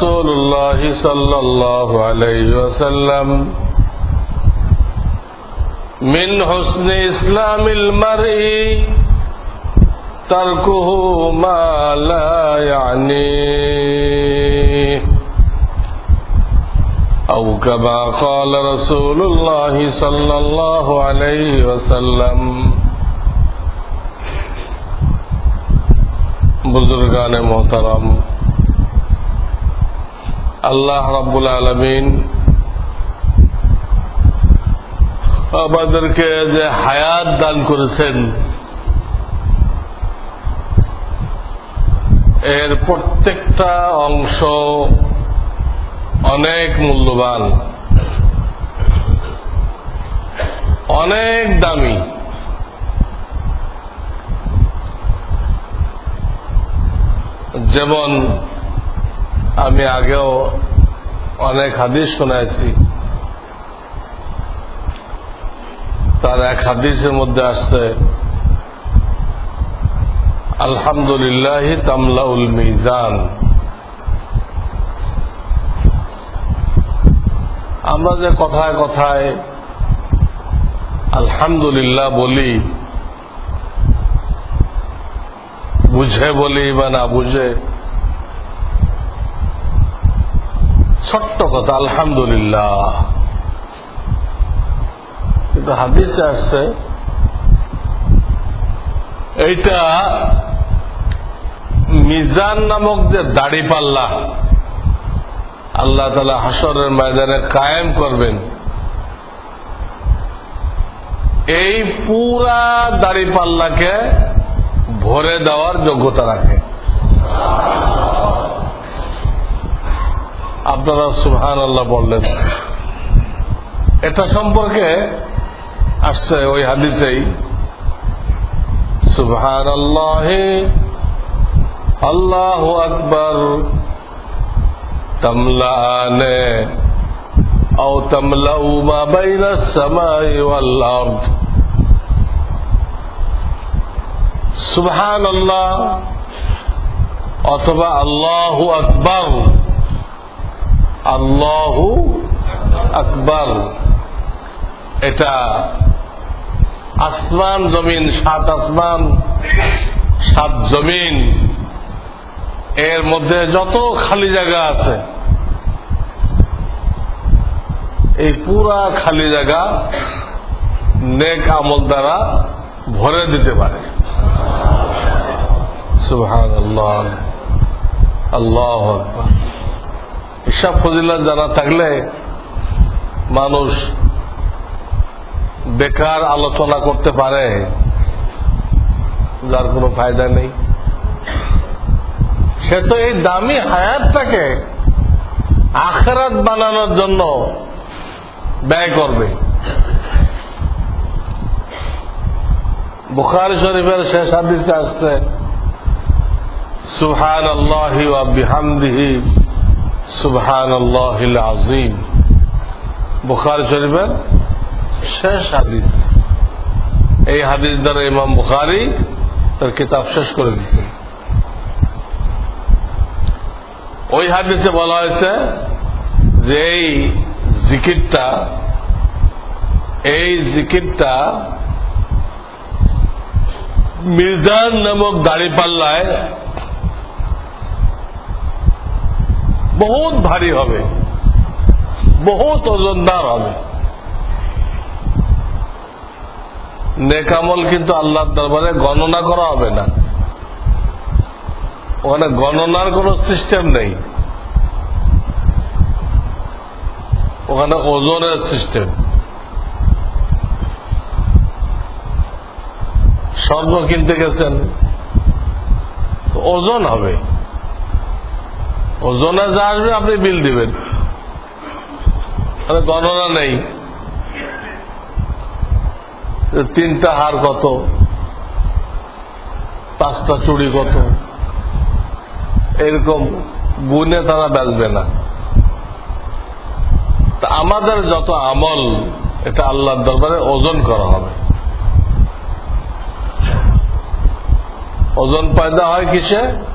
رسول الله صلى الله عليه وسلم. من حسن إسلام المرء تركه ما لا يعنيه أو كما قال رسول الله صلى الله عليه وسلم. بزرگان محترم আল্লাহ রাব্বুল আলমিন আমাদেরকে যে হায়াত দান করেছেন, এর প্রত্যেকটা অংশ অনেক মূল্যবান, অনেক দামি। যেমন আমি আগেও অনেক হাদিস শোনাইছি। তার এক হাদিসের মধ্যে আসছে, আলহামদুলিল্লাহ তামলাউল মিজান। আমরা যে কথায় কথায় আলহামদুলিল্লাহ বলি, বুঝে বলি বা না বুঝে ছোট্ট কথা, আলহামদুলিল্লাহ। কিন্তু হাদিসে আসছে এইটা মিজান নামক যে দাড়ি পাল্লা, আল্লাহ তালা হাসরের ময়দানে কায়েম করবেন, এই পুরা দাড়ি পাল্লাকে ভরে দেওয়ার যোগ্যতা রাখে। আপনারা সুহান আল্লাহ বললেন এটা সম্পর্কে আসছে ওই হাদিসেই সুবহান আল্লাহ আল্লাহ আকবর তমলানে أو تملأ ما بين السماء والأرض سبحان الله অথবা আল্লাহু আকবর আল্লাহু আকবর। এটা আসমান জমিন, সাত আসমান, সাত জমিন। এর মধ্যে যত খালি জায়গা আছে, এই পুরা খালি জায়গা নেক আমল দ্বারা ভরে দিতে পারে। সুহান আল্লাহ আল্লাহ হিসাব ফজিল্লা জানা থাকলে মানুষ বেকার আলোচনা করতে পারে, যার কোনো ফায়দা নেই। সে তো এই দামি হায়াতটাকে আখরাত বানানোর জন্য ব্যয় করবে। বুখারি শরীফের শেষ হাদিসে আসছে সুহান আল্লাহি বিহামদিহি। সুবহান আজিম বুখারি শরীফের শেষ হাদিস। এই হাদিস দ্বারা ইমাম বুখারি তার কিতাব শেষ করে দিচ্ছে ওই হাদিসে বলা হয়েছে যে এই জিকিরটা এই জিকিরটা মির্জান নামক দাড়ি পাল্লায় বহুত ভারী হবে। বহুত ওজনদার হবে। নেকামল কিন্তু আল্লাহর দরবারে গণনা করা হবে না। ওখানে গণনার কোন সিস্টেম নেই। ওখানে ওজনের সিস্টেম। স্বর্ণ কিনতে গেছেন ওজন হবে। ওজনে যা আসবে, আপনি বিল দিবেন। গণনা নেই। তিনটা হার কত? পাঁচটা চুড়ি কত? এরকম গুনে তারা বেচবে না। তা আমাদের যত আমল, এটা আল্লাহর দরবারে ওজন করা হবে। ওজন পয়দা হয় কিসে?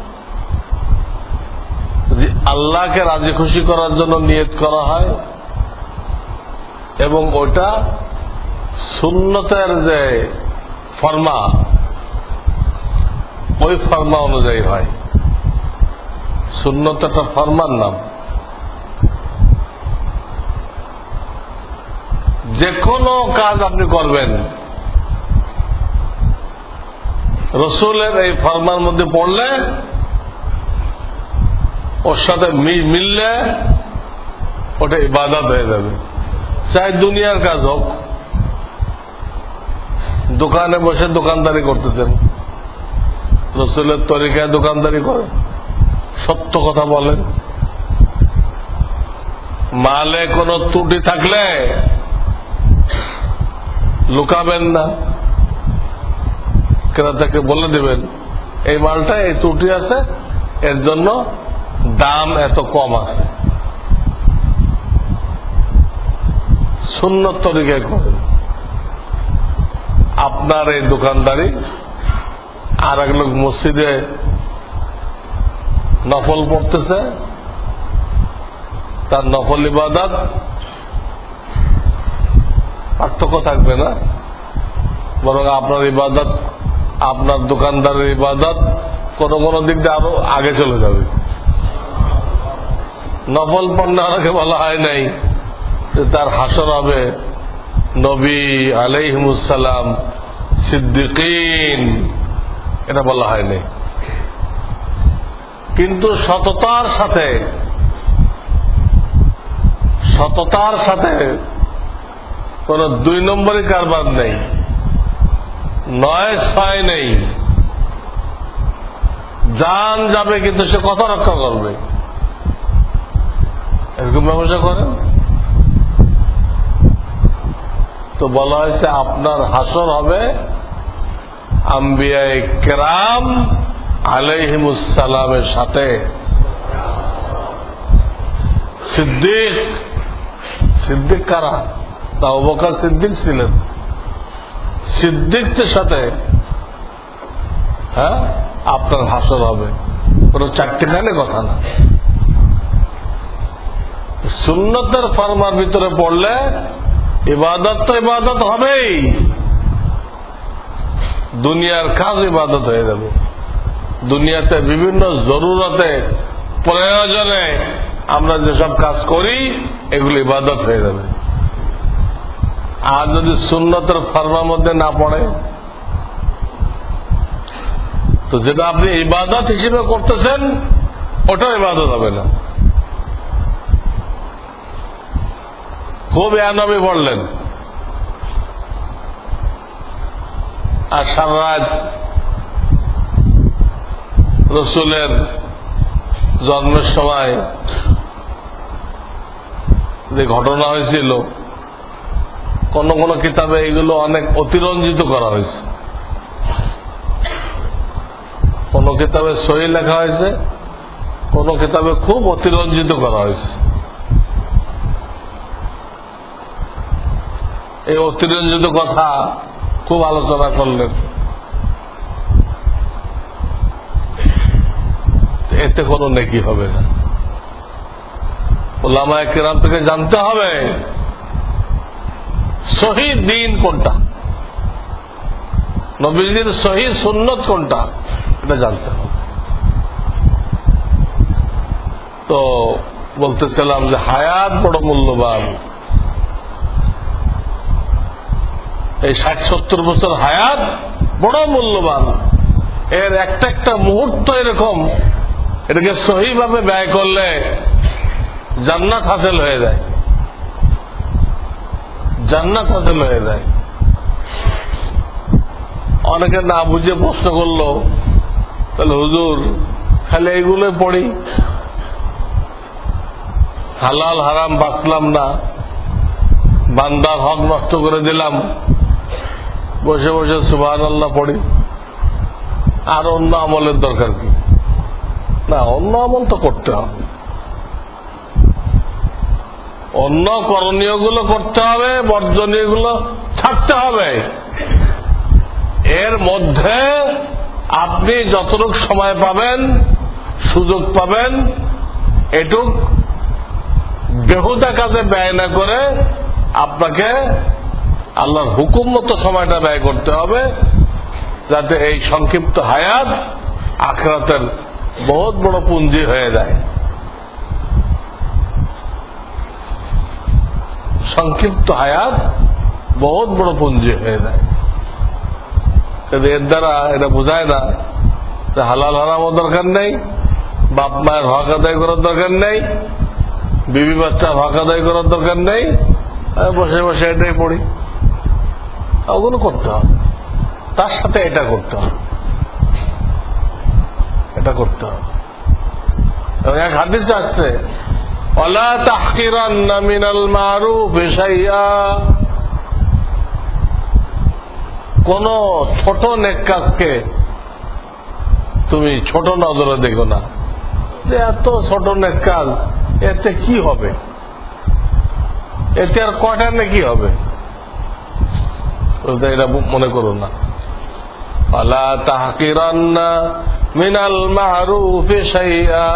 আল্লাহকে রাজি খুশি করার জন্য নিয়ত করা হয় এবং ওটা সুন্নতের যে ফরমা, ওই ফরমা অনুযায়ী হয়। একটা ফরমার নাম। যে কোনো কাজ আপনি করবেন। রসুলের এই ফরমার মধ্যে পড়লে ওর সাথে মিললে ওটা ইবাদত হয়ে যাবে। চাই দুনিয়ার কাজ হোক। দোকানে বসে দোকানদারি করতেছেন। রসুলের তরিকায় দোকানদারি করেন। সত্য কথা বলেন। মালে কোনো ত্রুটি থাকলে লুকাবেন না। ক্রেতাকে বলে দেবেন, এই মালটা, এই ত্রুটি আছে, এর জন্য দাম এত কম আছে। শূন্য তরিকায় করেন আপনার এই দোকানদারি আর এক লোক মসজিদে নফল পড়তেছে, তার নফল ইবাদত, পার্থক্য থাকবে না। বরং আপনার ইবাদত, আপনার দোকানদারের ইবাদত কোন কোন দিক দিয়ে আরও আগে চলে যাবে। নফল পণ্যকে বলা হয় নাই। তার হাসর হবে নবী আলাইহিমুসালাম সিদ্দিকিন। এটা বলা হয়নি কিন্তু সততার সাথে সততার সাথে কোন দুই নম্বরই কারবার নেই, নয় ছয় নেই। যান যাবে কিন্তু সে কথা রক্ষা করবে? এরকম ব্যবসা করেন তো বলা হয়েছে আপনার হাসর হবে আম্বিয়ায় কেরাম আলাইহিমুসালামের সাথে। সিদ্দিক সিদ্দিক কারা? তা অবকার সিদ্দিক ছিলেন। সিদ্দিকদের সাথে হ্যাঁ আপনার হাসর হবে। কোনো চারটি খানে কথা না। সুন্নতের ফার্মার ভিতরে পড়লে ইবাদত তো ইবাদত হবেই। দুনিয়ার কাজ ইবাদত হয়ে যাবে। দুনিয়াতে বিভিন্ন জরুরতে, প্রয়োজনে আমরা যেসব কাজ করি, এগুলো ইবাদত হয়ে যাবে। আর যদি সুন্নতের ফার্মার মধ্যে না পড়ে, তো যেটা আপনি ইবাদত হিসেবে করতেছেন, ওটাও ইবাদত হবে না। খুব এনবি পড়লেন আর সারা রাত রসুলের জন্মের সময় যে ঘটনা হয়েছিল, কোন কোন কিতাবে এগুলো অনেক অতিরঞ্জিত করা হয়েছে। কোন কিতাবে সহি লেখা হয়েছে, কোন কিতাবে খুব অতিরঞ্জিত করা হয়েছে। এই অতিরঞ্জিত কথা খুব আলোচনা করলেন। এতে কোনো নেকি হবে না। ওলামায় কেরাম থেকে জানতে হবে, সহি দিন কোনটা? নবীজির সহি সুন্নত কোনটা? এটা জানতে হবে। তো বলতেছিলাম যে হায়াত বড় মূল্যবান। এই ষাট সত্তর বছর হায়াত বড় মূল্যবান। এর একটা একটা মুহূর্ত এরকম, এটাকে সহিভাবে ব্যয় করলে জান্নাত হাসিল হয়ে যায়। জান্নাত হাসিল হয়ে যায়। অনেকে না বুঝে প্রশ্ন করল, তাহলে হুজুর খালি এইগুলোই পড়ি? হালাল হারাম বাঁচলাম না। বান্দার হক নষ্ট করে দিলাম। বসে বসে সুবাহ আল্লাহ পড়ি। আর অন্য আমলের দরকার কি? না, অন্য আমল তো করতে হবে। অন্য করণীয়গুলো করতে হবে বর্জনীয়গুলো ছাড়তে হবে। এর মধ্যে আপনি যতটুক সময় পাবেন, সুযোগ পাবেন, এটুক বেহুদা কাজে ব্যয় না করে আপনাকে আল্লাহর হুকুম মতো সময়টা ব্যয় করতে হবে যাতে এই সংক্ষিপ্ত হায়াত আখরাতের বহুত বড় পুঞ্জি হয়ে যায়। সংক্ষিপ্ত হায়াত বহুত বড় পুঞ্জি হয়ে যায়। কিন্তু এর দ্বারা এটা বোঝায় না যে হালাল হারামও দরকার নেই, বাপ মায়ের হক আদায় করার দরকার নেই, বিবি বাচ্চার হক আদায় করার দরকার নেই বসে বসে এটাই পড়ি। ওগুলো করতে হবে। তার সাথে এটা করতে হবে। এটা করতে হবে। এক হাদিস আসছে অলা তাহকিরান্না মিনাল মারুফ শাইয়া কোন ছোট নেক কাজকে তুমি ছোট নজরে দেখো না। যে এত ছোট নেক কাজ এতে কি হবে? এতে আর কয়টা নাকি হবে? এটা মনে করো না। আলা তাহকিরান্না মিনাল মারুফ শাইয়া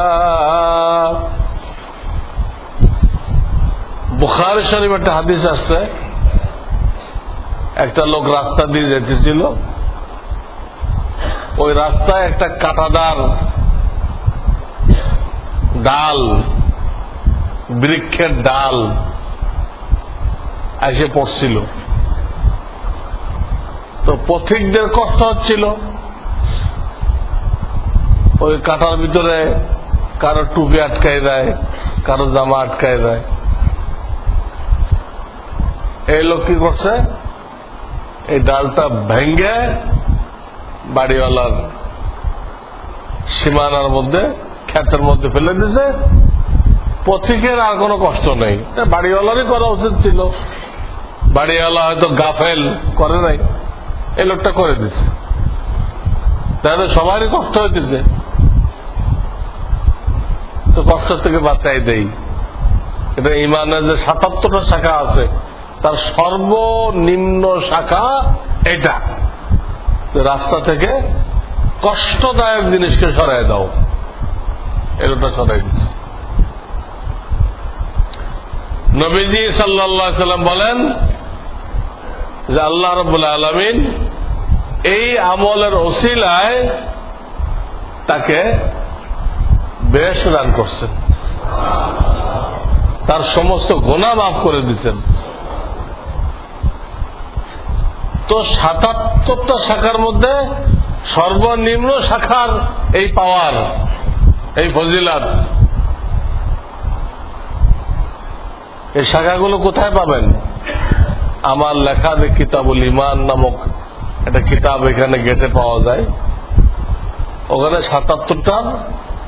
বুখার শরীফ একটা হাদিস আসছে। একটা লোক রাস্তা দিয়ে যেতেছিল। ওই রাস্তায় একটা কাটাদার ডাল, বৃক্ষের ডাল এসে পড়ছিল। তো পথিকদের কষ্ট হচ্ছিল। ওই কাটার ভিতরে কারও টুপি আটকাই দেয়, কারও জামা আটকাই দেয়। এই লোক কি করছে? এই ডালটা ভেঙ্গে বাড়িওয়ালার সীমানার মধ্যে, ক্ষেতের মধ্যে ফেলে দিছে। পথিকের আর কোনো কষ্ট নেই। বাড়িওয়ালারই করা উচিত ছিল। বাড়িওয়ালা হয়তো গাফেল করে নাই। এই লোকটা করে দিচ্ছে তাহলে সবারই কষ্ট হইতেছে। তো কষ্ট থেকে বাঁচাই দেই। এটা ইমানের যে সাতাত্তরটা শাখা আছে, তার সর্বনিম্ন শাখা এটা। রাস্তা থেকে কষ্টদায়ক জিনিসকে সরাই দাও। এগুলোটা সরাই দিচ্ছে নবীজি সাল্লা সাল্লাম বলেন যে, আল্লাহ রবুল আলমিন এই আমলের ওসিলায় তাকে বেশ দান করছেন। তার সমস্ত গোনা মাফ করে দিচ্ছেন তো সাতাত্তরটা শাখার মধ্যে সর্বনিম্ন শাখার এই পাওয়ার, এই ফজিলাত। এই শাখাগুলো কোথায় পাবেন? আমার লেখা কিতাবুল ইমান নামক একটা কিতাব এখানে গেটে পাওয়া যায়। ওখানে সাতাত্তরটার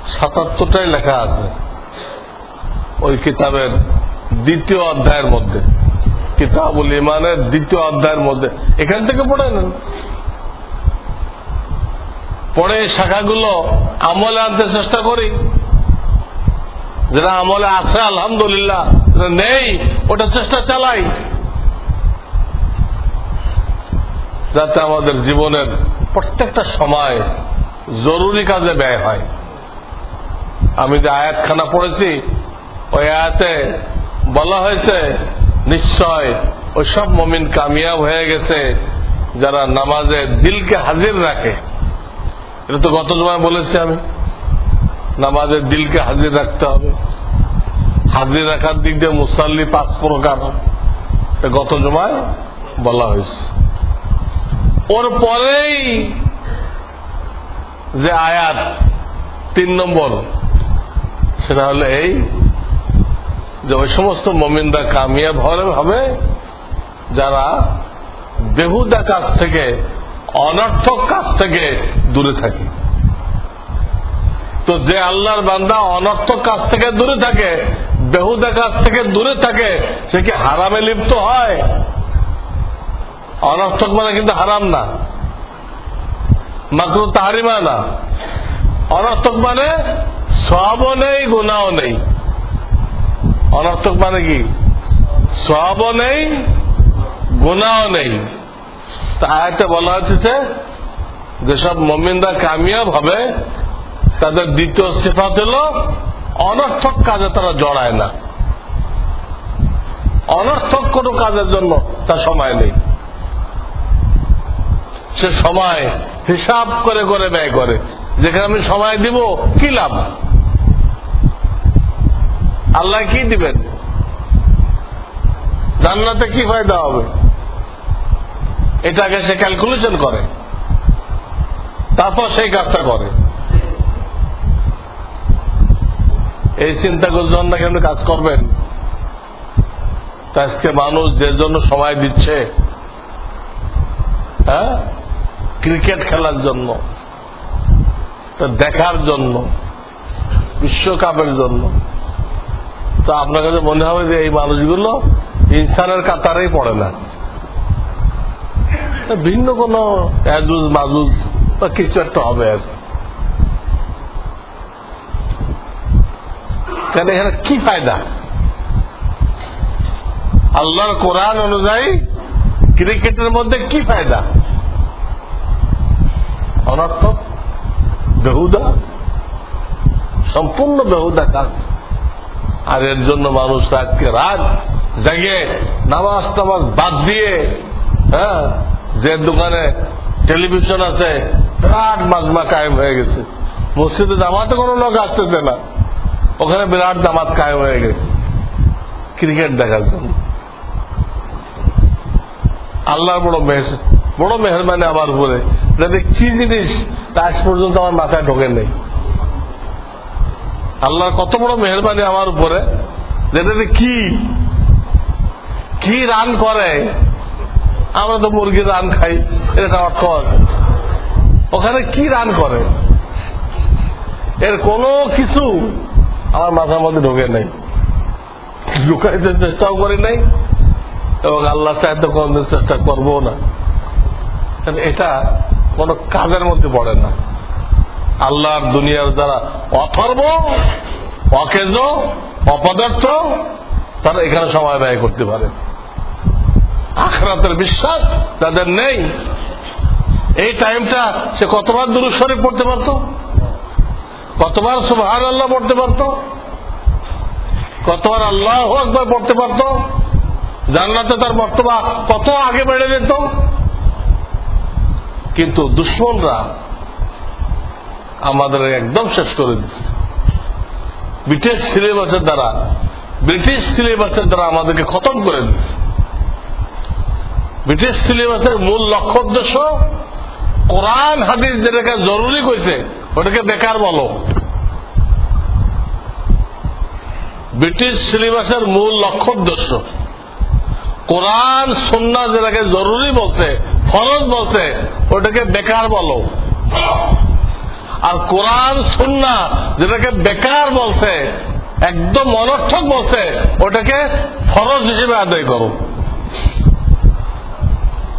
সাতাত্তরটাই লেখা আছে। ওই কিতাবের দ্বিতীয় অধ্যায়ের মধ্যে। কিতাবুল ইমানের দ্বিতীয় অধ্যায়ের মধ্যে। এখান থেকে পড়ে নেন। পরে শাখাগুলো আমলে আনতে চেষ্টা করি। যেটা আমলে আছে, আলহামদুলিল্লাহ। নেই, ওটা চেষ্টা চালাই। যাতে আমাদের জীবনের প্রত্যেকটা সময় জরুরি কাজে ব্যয় হয়। আমি যে আয়াতখানা পড়েছি, ওই আয়াতে বলা হয়েছে, নিশ্চয় ওই সব মমিন কামিয়াব হয়ে গেছে যারা নামাজে দিলকে হাজির রাখে। এটা তো গত সময় বলেছি আমি। নামাজের দিলকে হাজির রাখতে হবে। হাজির রাখার দিক দিয়ে মুসাল্লি পাঁচ প্রকার। গত জমায় বলা হয়েছে। ওর পরেই যে আয়াত, তিন নম্বর, সেটা হলো এই যে ওই সমস্ত মমিনরা কামিয়াব হবে যারা বেহুদা কাজ থেকে, অনর্থক কাজ থেকে দূরে থাকে। তো যে আল্লাহর বান্দা অনর্থক কাজ থেকে দূরে থাকে, বেহুদা কাজ থেকে দূরে থাকে, সে কি হারামে লিপ্ত হয়? অনর্থক মানে কিন্তু হারাম না। মাকরু তাহারিমা না। অনর্থক মানে সবও নেই গুণাও নেই। অনর্থক মানে কি? সবও নেই গুণাও নেই। তা আয়াতে বলা হচ্ছে যেসব মমিনরা কামিয়াব হবে, তাদের দ্বিতীয় সিফাত হল, অনর্থক কাজে তারা জড়ায় না। অনর্থক কোন কাজের জন্য তার সময় নেই। সে সময় হিসাব করে করে ব্যয় করে। যেখানে আমি সময় দিব, কি লাভ? আল্লাহ কি দিবেন? জান্নাতে কি ফায়দা হবে? এটাকে সে ক্যালকুলেশন করে। তারপর সেই কাজটা করে। এই চিন্তা করছেন না কেন কাজ করবেন? আজকে মানুষ যে জন্য সময় দিচ্ছে হ্যাঁ? ক্রিকেট খেলার জন্য দেখার জন্য, বিশ্বকাপের জন্য। তো আপনার কাছে মনে হবে যে এই মানুষগুলো ইনসানের কাতারেই পড়ে না। ভিন্ন কোন অ্যাজুজ মাজুজ বা কিছু একটা হবে আর। কেন এখানে কি ফায়দা? আল্লাহর কোরআন অনুযায়ী ক্রিকেটের মধ্যে কি ফায়দা? অনর্থক, বেহুদা, সম্পূর্ণ বেহুদা কাজ। আর এর জন্য মানুষ রাতকে রাত জেগে নামাজ টামাজ বাদ দিয়ে হ্যাঁ যে দোকানে টেলিভিশন আছে, বিরাট মাজমা কায়েম হয়ে গেছে। মসজিদে জামাতে কোনো লোক আসতেছে না। ওখানে বিরাট জামাত কায়েম হয়ে গেছে। ক্রিকেট দেখার জন্য। আল্লাহর বড় মেহ বড় মেহরবানি আমার উপরে। যাতে কি জিনিস তা আজ পর্যন্ত আমার মাথায় ঢোকে নেই। আল্লাহর কত বড় মেহরবানি আমার উপরে। যেটাতে কি কি রান করে। আমরা তো মুরগির রান খাই, এটা অর্থ আছে। ওখানে কি রান করে? এর কোনো কিছু আমার মাথার মধ্যে ঢোকে নেই। ঢুকাইতে চেষ্টাও করি নাই, এবং আল্লাহ সাহায্য করানোর চেষ্টা করব না। কারণ এটা কোনো কাজের মধ্যে পড়ে না। আল্লাহর দুনিয়ার যারা অথর্ব, অকেজ, অপদার্থ, তারা এখানে সময় ব্যয় করতে পারে। আখরাতের বিশ্বাস তাদের নেই। এই টাইমটা সে কতবার দুরুস্বরে পড়তে পারত? কতবার সুবহান আল্লাহ পড়তে পারত? কতবার আল্লাহ একবার পড়তে পারত? জান্নাতে তার বর্তমান কত আগে বেড়ে যেত? কিন্তু দুশ্মনরা আমাদের একদম শেষ করে দিচ্ছে ব্রিটিশ সিলেবাসের দ্বারা, ব্রিটিশ সিলেবাসের দ্বারা আমাদেরকে খতম করে দিচ্ছে ব্রিটিশ সিলেবাসের মূল লক্ষ্য উদ্দেশ্য কোরআন, হাদিস যেটাকে জরুরি কইছে, ওটাকে বেকার বলো। ব্রিটিশ সিলেবাসের মূল লক্ষ্য উদ্দেশ্য কোরআন সন্না যেটাকে জরুরি বলছে ফরজ বলছে, ওটাকে বেকার বলো। আর কোরআন, সুন্না যেটাকে বেকার বলছে, একদম অনর্থক বলছে, ওটাকে ফরজ হিসেবে আদায় করো।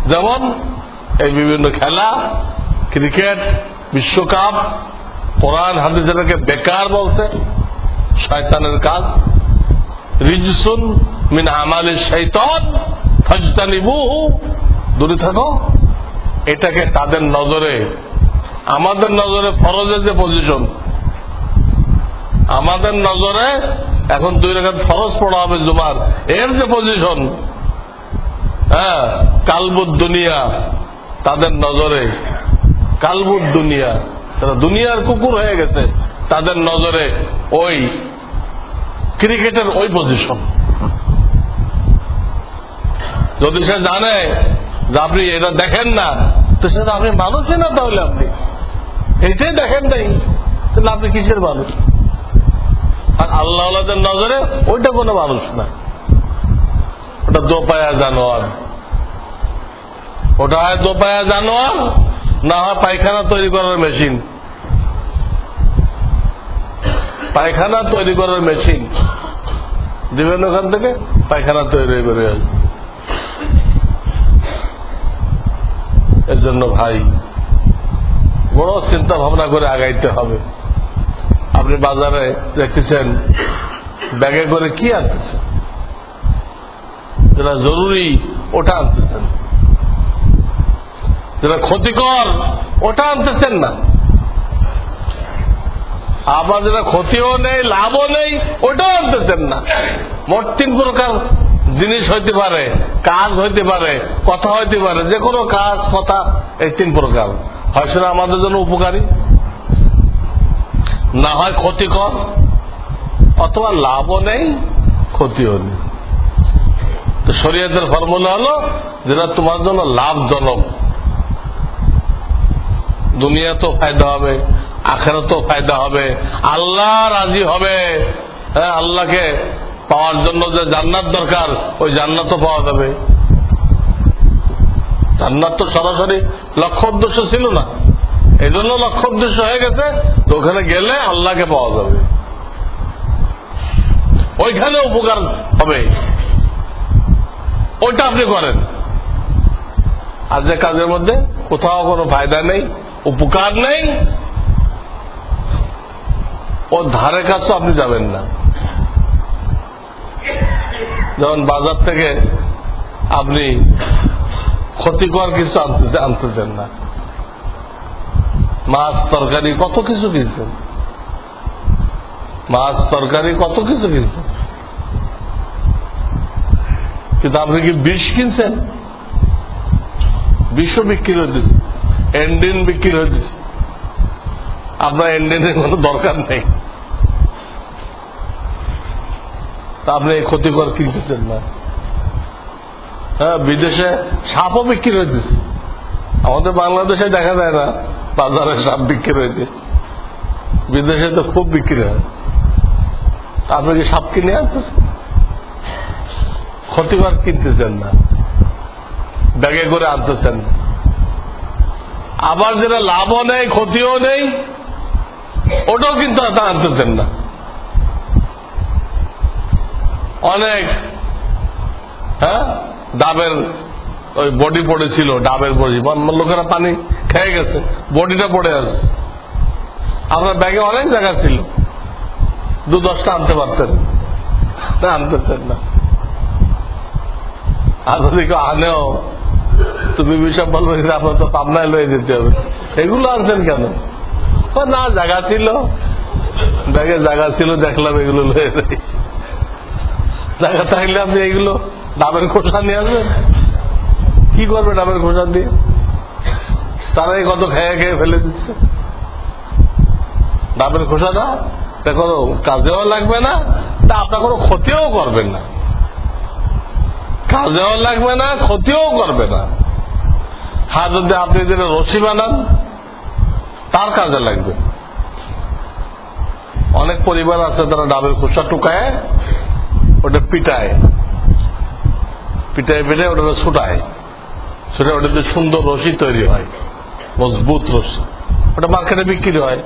যেমন এই বিভিন্ন খেলা, ক্রিকেট, বিশ্বকাপ, কোরআন, হাদিস যেটাকে বেকার বলছে, শয়তানের কাজ। রিজসুন মিন আমালের শৈতন ফজতানিবুহু দূরে থাকো। এটাকে তাদের নজরে, আমাদের নজরে ফরজের যে পজিশন আমাদের নজরে এখন দুই রেখা ফরজ পড়া হবে জুমার। এর যে পজিশন হ্যাঁ কালবুদ দুনিয়া, তাদের নজরে, কালবুদ দুনিয়া, তারা দুনিয়ার কুকুর হয়ে গেছে, তাদের নজরে ওই ক্রিকেটের ওই পজিশন যদি সে জানে আপনি এটা দেখেন না, তো সেটা আপনি মানুষই না তাহলে আপনি? এইটাই দেখেন নাই, তাহলে আপনি কিসের মানুষ? আর আল্লাহ নজরে ওইটা কোনো মানুষ না। ওটা দোপায়া জানোয়ার। ওটা হয় দোপায়া জানোয়ার, না হয় পায়খানা তৈরি করার মেশিন। পায়খানা তৈরি করার মেশিন। দিবেন ওখান থেকে, পায়খানা তৈরি করে আসবে। এর জন্য ভাই বড় চিন্তা ভাবনা করে আগাইতে হবে। আপনি বাজারে দেখতেছেন, ব্যাগে করে কি আনতেছেন? যেটা জরুরি ওটা আনতেছেন। যেটা ক্ষতিকর ওটা আনতেছেন না। আবার যেটা ক্ষতিও নেই, লাভও নেই, ওটাও আনতেছেন না। মোট তিন প্রকার জিনিস হইতে পারে, কাজ হইতে পারে, কথা হইতে পারে যে কোনো কাজ, কথা, এই তিন প্রকার। হয় সেটা আমাদের জন্য উপকারী, না হয় ক্ষতিকর, অথবা লাভও নেই, ক্ষতিও নেই। তো শরীয়তের ফর্মুলা হলো, যেটা তোমার জন্য লাভজনক। দুনিয়া তো ফায়দা হবে, আখেরাতেও ফায়দা হবে, আল্লাহ রাজি হবে। হ্যাঁ আল্লাহকে পাওয়ার জন্য যে জান্নাত দরকার, ওই জান্নাতও পাওয়া যাবে। জান্নাত তো সরাসরি লক্ষ্য উদ্দেশ্য ছিল না। এই জন্য লক্ষ্য উদ্দেশ্য হয়ে গেছে তো ওখানে গেলে আল্লাহকে পাওয়া যাবে। ওইখানে উপকার হবে। ওইটা আপনি করেন। আর যে কাজের মধ্যে কোথাও কোনো ফায়দা নেই, উপকার নেই ও ধারে কাছেও আপনি যাবেন না। যেমন বাজার থেকে আপনি ক্ষতিকর কিছু আনতে আনতেছেন না, মাছ তরকারি কত কিছু কিনছেন? মাছ তরকারি কত কিছু কিনছেন? কিন্তু আপনি কি বিষ কিনছেন? বিষও বিক্রি হইতেছে এন্ডিন বিক্রি হইতেছে আপনার এন্ডিনের কোনো দরকার নেই। তা আপনি ক্ষতিকর কিনতেছেন না। হ্যাঁ বিদেশে সাপও বিক্রি হইতেছে। আমাদের বাংলাদেশে দেখা যায় না, বাজারে সাপ বিক্রি হইতে বিদেশে তো খুব বিক্রি হয়। আপনি কি সাপ কিনে আনতেছেন? ক্ষতিকর কিনতেছেন না। ব্যাগে করে আনতেছেন আবার যেটা লাভও নেই, ক্ষতিও নেই, ওটাও কিন্তু আনতেছেন না। অনেক হ্যাঁ? ডাবের ওই বডি পড়েছিল, ডাবের বডি। লোকেরা পানি খেয়ে গেছে, বডিটা পড়ে আছে। আপনার ব্যাগে অনেক জায়গা ছিল। দু দশটা আনতে পারতেন। না, আনতেছেন না। আর কেউ আনেও তুমি বিষয় বলবে আপনার তো পাবনায় লয়ে যেতে হবে। এগুলো আনছেন কেন? না, জায়গা ছিল। ব্যাগে জায়গা ছিল, দেখলাম এগুলো লয়ে যাই জায়গা থাকলে আপনি এগুলো ডাবের খোসা নিয়ে আসবেন। কি করবে ডাবের খোসা দিয়ে? তারাই কত খেয়ে খেয়ে ফেলে দিচ্ছে। ডাবের খোসাটা কোনো কাজেও লাগবে না, তা আপনার কোনো ক্ষতিও করবেন না। কাজেও লাগবে না, ক্ষতিও করবে না। হ্যাঁ যদি আপনি যেটা রশি বানান, তার কাজে লাগবে। অনেক পরিবার আছে, তারা ডাবের খোসা টুকায় ওটা পিটায়। পিটায় পিটায় ওটা ছুটায়। সেটা ওটাতে সুন্দর রশি তৈরি হয়। মজবুত রশি। ওটা মার্কেটে বিক্রি হয়।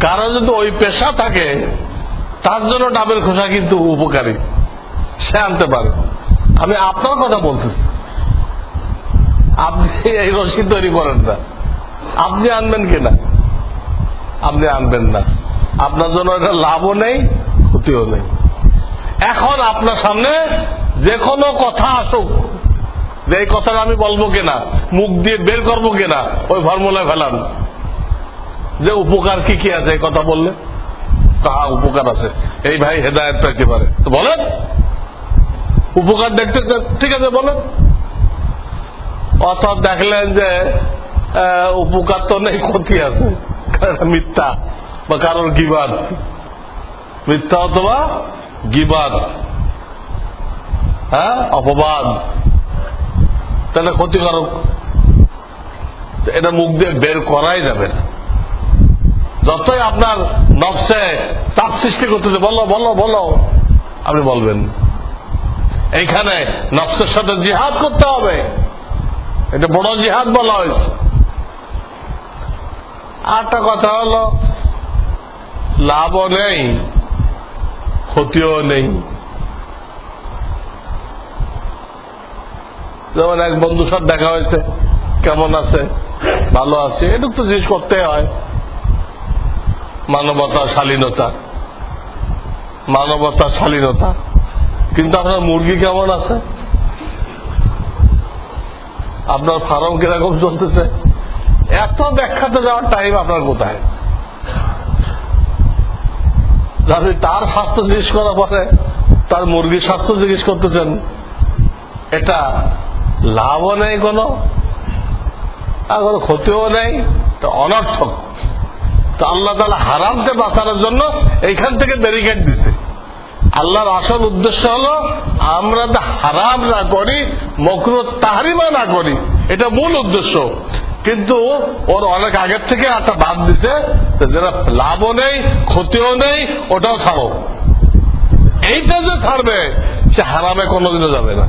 কারও যদি ওই পেশা থাকে, তার জন্য ডাবের খোসা কিন্তু উপকারী। সে আনতে পারে। আমি আপনার কথা বলতেছি। আপনি এই রশি তৈরি করেন না। আপনি আনবেন কিনা? আপনি আনবেন না। আপনার জন্য এটা লাভও নেই, ক্ষতিও নেই। এখন আপনার সামনে যে কোনো কথা আসুক, যে এই কথাটা আমি বলব কিনা, মুখ দিয়ে বের করব কিনা, ওই ফর্মুলায় ফেলান। যে উপকার কি কি আছে এই কথা বললে? তাহা উপকার আছে। এই ভাই হেদায়ত পেতে পারে তো বলেন। উপকার দেখতে ঠিক আছে, বলেন। অর্থাৎ দেখলেন যে উপকার তো নেই, ক্ষতি আছে। মিথ্যা বা কারোর গিবাদ মিথ্যা অথবা গিবাদ। হ্যাঁ? অপবাদ। তাহলে ক্ষতিকারক। এটা মুখ দিয়ে বের করাই যাবে না। যতই আপনার নকশে চাপ সৃষ্টি করতেছে, বলো বলো বলো, আপনি বলবেন। এইখানে নকশের সাথে জিহাদ করতে হবে। এটা বড় জিহাদ বলা হয়েছে। আরেকটা কথা হলো, লাভও নেই। ক্ষতিও নেই। যেমন এক বন্ধুর সাথে দেখা হয়েছে, কেমন আছে? ভালো আছে। এটুকু তো জিনিস করতে হয়। মানবতা শালীনতা। মানবতা শালীনতা। কিন্তু আপনার মুরগি কেমন আছে? আপনার ফার্ম কীরকম চলতেছে? এত ব্যাখ্যাতে যাওয়ার টাইম আপনার কোথায়? আপনি তার স্বাস্থ্য জিজ্ঞেস করার পরে তার মুরগির স্বাস্থ্য জিজ্ঞেস করতেছেন, এটা লাভও নেই কোনো আর কোনো ক্ষতিও নেই অনর্থক। তো আল্লাহ তালা হারামকে বাঁচানোর জন্য এইখান থেকে ব্যারিকেড দিছে। আল্লাহর আসল উদ্দেশ্য হলো, আমরা হারাম না করি মকরু তাহারিমা না করি। এটা মূল উদ্দেশ্য। কিন্তু ওর অনেক আগের থেকে একটা বাদ দিছে যেটা লাভও নেই, ক্ষতিও নেই, ওটাও ছাড়ো। এইটা যে ছাড়বে, সে হারামে কোনোদিনও যাবে না।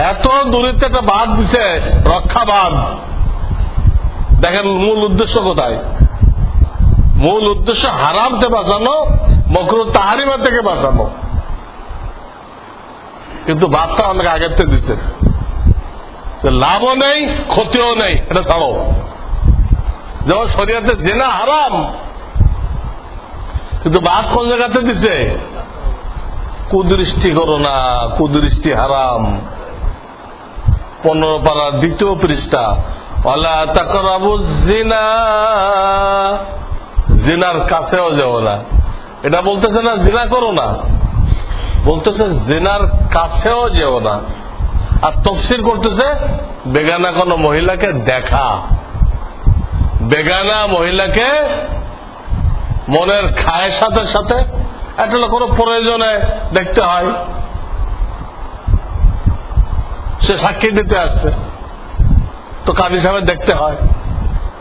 এত দূরিত্ব একটা বাদ দিছে রক্ষাবাদ দেখেন মূল উদ্দেশ্য কোথায়? মূল উদ্দেশ্য হারামতে বাঁচানো মকরু তাহারিমা থেকে বাঁচানো। কিন্তু বাদটা অনেক আগের থেকে দিচ্ছে লাভও নেই, ক্ষতিও নেই, এটা ছাড়ো। যেমন শরীয়তে জেনা হারাম, কিন্তু বাদ কোন জায়গাতে দিছে? কুদৃষ্টি করো না, কুদৃষ্টি হারাম। পনেরো পাড়ার দ্বিতীয় পৃষ্ঠা অলা তাকরাবু জিনা জিনার কাছেও যাও না। এটা বলতেছে না, জিনা করো না। বলতেছে জিনার কাছেও যেও না। আর তফসির করতেছে, বেগানা কোন মহিলাকে দেখা। বেগানা মহিলাকে মনের খায়ের সাথে সাথে একটা কোনো প্রয়োজনে দেখতে হয়। সে সাক্ষী দিতে আসছে। তো কাজী সাহেব দেখতে হয়,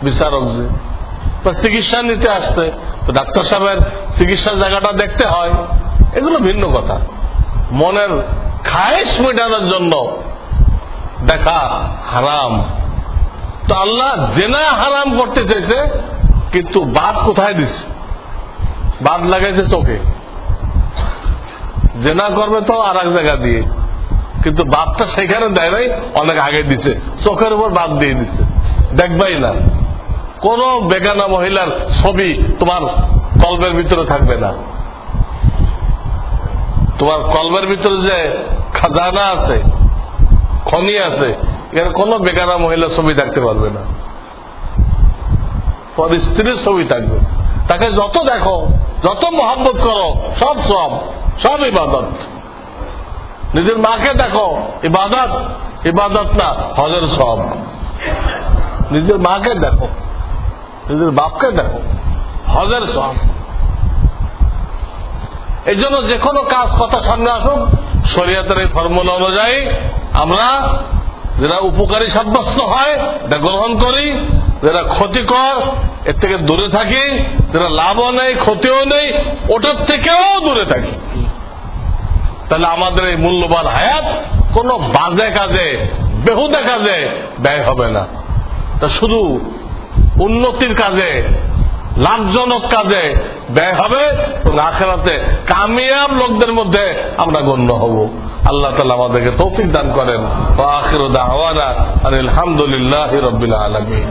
বিচারক যে চিকিৎসা নিতে আসছে, তো ডাক্তার সাহেবের চিকিৎসার জায়গাটা দেখতে হয়। এগুলো ভিন্ন কথা। মনের খায়েশ মেটানোর জন্য দেখা হারাম। তো আল্লাহ জেনা হারাম করতে চাইছে, কিন্তু বাদ কোথায় দিছে? বাদ লাগাইছে চোখে। জেনা করবে তো আর এক জায়গা দিয়ে। কিন্তু বাদটা সেখানে দেয় নাই, অনেক আগে দিছে। চোখের উপর বাদ দিয়ে দিছে। দেখবাই না। কোন বেগানা মহিলার ছবি তোমার কল্পের ভিতরে থাকবে না। তোমার কল্পের ভিতরে যে খাজানা আছে খনি আছে, এখানে কোন বেগানা মহিলার ছবি থাকতে পারবে না। স্ত্রীর ছবি থাকবে। তাকে যত দেখো, যত মহব্বত করো, সব সব সব ইবাদত। নিজের মাকে দেখো, ইবাদত ইবাদত না, হজের সব। নিজের মাকে দেখো, নিজের বাপকে দেখো, হজের সব। এই জন্য যে কোনো কাজ, কথা সামনে আসুক, শরীয়তের এই ফর্মুলা অনুযায়ী আমরা যেটা উপকারী সাব্যস্ত হয় এটা গ্রহণ করি যেটা ক্ষতিকর, এর থেকে দূরে থাকি যেটা লাভও নেই, ক্ষতিও নেই, ওটার থেকেও দূরে থাকি। তাহলে আমাদের এই মূল্যবান হায়াত কোনো বাজে কাজে, বেহুদা কাজে ব্যয় হবে না। তা শুধু উন্নতির কাজে, লাভজনক কাজে ব্যয় হবে এবং আখেরাতে কামিয়াব লোকদের মধ্যে আমরা গণ্য হব। আল্লাহ তালা আমাদেরকে তৌফিক দান করেন। আলহামদুলিল্লাহ রবিল আলমী